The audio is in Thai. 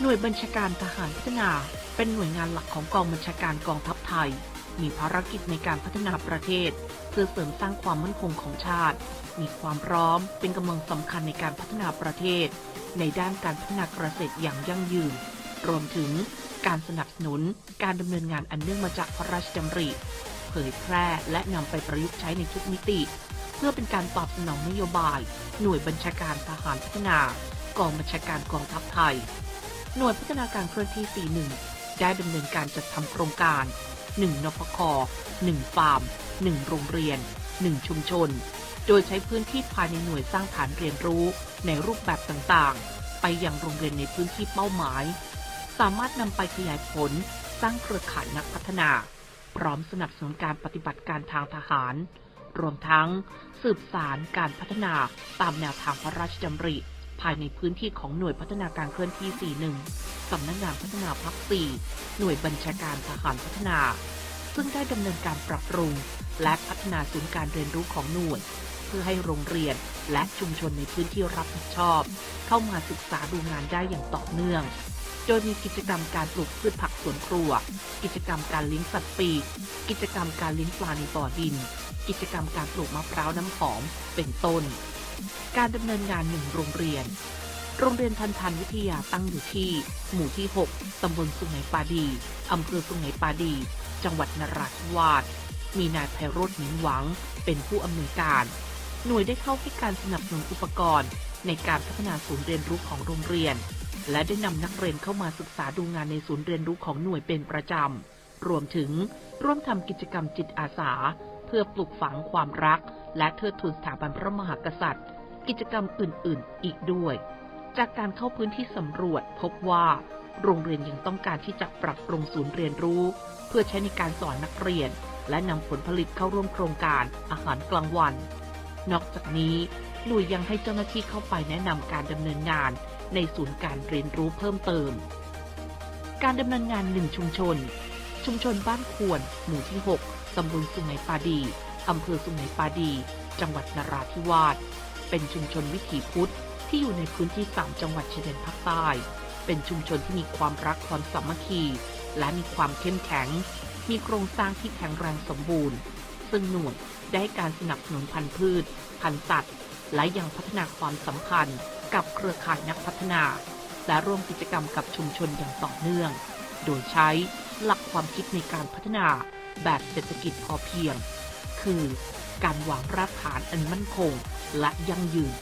หน่วยบัญชาการทหารพัฒนา เป็นหน่วยงานหลักของกองบัญชาการกองทัพไทย มีภารกิจในการพัฒนาประเทศ เพื่อเสริมสร้างความมั่นคงของชาติ มีความพร้อมเป็นกำลังสำคัญในการพัฒนาประเทศ ในด้านการพัฒนาเกษตรอย่างยั่งยืน รวมถึงการสนับสนุนการดำเนินงานอันเนื่องมาจากพระราชดำริ เผยแพร่และนำไปประยุกต์ใช้ในทุกมิติ เพื่อเป็นการตอบสนองนโยบาย หน่วยบัญชาการทหารพัฒนา กองบัญชาการกองทัพไทย หน่วยพัฒนาการเคลื่อนที่ 41 ได้ดำเนินการจัดทำโครงการ 1 นพค 1 ฟาร์ม 1 โรงเรียน 1 ชุมชน โดยใช้พื้นที่ภายในหน่วยสร้างฐานเรียนรู้ในรูปแบบต่างๆ ไปยังโรงเรียนในพื้นที่เป้าหมาย สามารถนำไปขยายผลสร้างเครือข่ายนักพัฒนา พร้อมสนับสนุนการปฏิบัติการทางทหาร รวมทั้งสืบสารการพัฒนาตามแนวทางพระราชดำริ ภายในพื้นที่ของหน่วยพัฒนาการเคลื่อนที่ 41 สำนักงานพัฒนาภาค4หน่วยบัญชาการทหารพัฒนา ซึ่งได้ดำเนินการปรับปรุง และพัฒนาศูนย์การเรียนรู้ของหน่วย เพื่อให้โรงเรียนและชุมชนในพื้นที่รับผิดชอบ เข้ามาศึกษาดูงานได้อย่างต่อเนื่องโดยมีกิจกรรมการปลูกพืชผักสวนครัว กิจกรรมการเลี้ยงสัตว์ปีก กิจกรรมการเลี้ยงปลาในบ่อดิน กิจกรรมการปลูกมะพร้าวน้ำหอม เป็นต้น การดำเนินงานหนึ่งโรงเรียน โรงเรียนทันทันวิทยาตั้งอยู่ที่ หมู่ที่ 6 ตำบลสุไหงปาดี อำเภอสุไหงปาดี จังหวัดนราธิวาส มีนายไพโรธหมิงหวัง เป็นผู้อำนวยการ หน่วยได้เข้าให้การสนับสนุนอุปกรณ์ ในการพัฒนาศูนย์เรียนรู้ของโรงเรียน และได้นำนักเรียนเข้ามาศึกษาดูงานในศูนย์เรียนรู้ของหน่วยเป็นประจำ รวมถึงร่วมทำกิจกรรมจิตอาสา เพื่อปลูกฝังความรัก และเทิดทูนสถาบันพระมหากษัตริย์ กิจกรรมอื่น ๆ อีกด้วย จากการเข้าพื้นที่สำรวจพบว่า โรงเรียนยังต้องการที่จะปรับปรุงศูนย์เรียนรู้ เพื่อใช้ในการสอนนักเรียน และนำผลผลิตเข้าร่วมโครงการอาหารกลางวัน นอกจากนี้หน่วยยังให้เจ้าหน้าที่เข้าไปแนะนำการดำเนินงาน ในศูนย์การเรียนรู้เพิ่มเติม การดำเนินงานหนึ่งชุมชน ชุมชนบ้านควร หมู่ที่ 6 ตำบลสุไหงปาดี อำเภอสุงไหงปาดี จังหวัดนราธิวาส เป็นชุมชนวิถีพุทธที่อยู่ในพื้นที่ 3 จังหวัดชายแดนภาคใต้ เป็นชุมชนที่มีความรักความสามัคคี และมีความเข้มแข็ง มีโครงสร้างที่แข็งแรงสมบูรณ์ ซึ่งหน่วยได้การสนับสนุนพันธุ์พืช พันธุ์สัตว์ และยังพัฒนาความสัมพันธ์กับเครือข่ายนักพัฒนา และร่วมกิจกรรมกับชุมชนอย่างต่อเนื่อง โดยใช้ หลักความคิดในการพัฒนาแบบเศรษฐกิจพอเพียง คือการวางรากฐานอันมั่นคงและยั่งยืน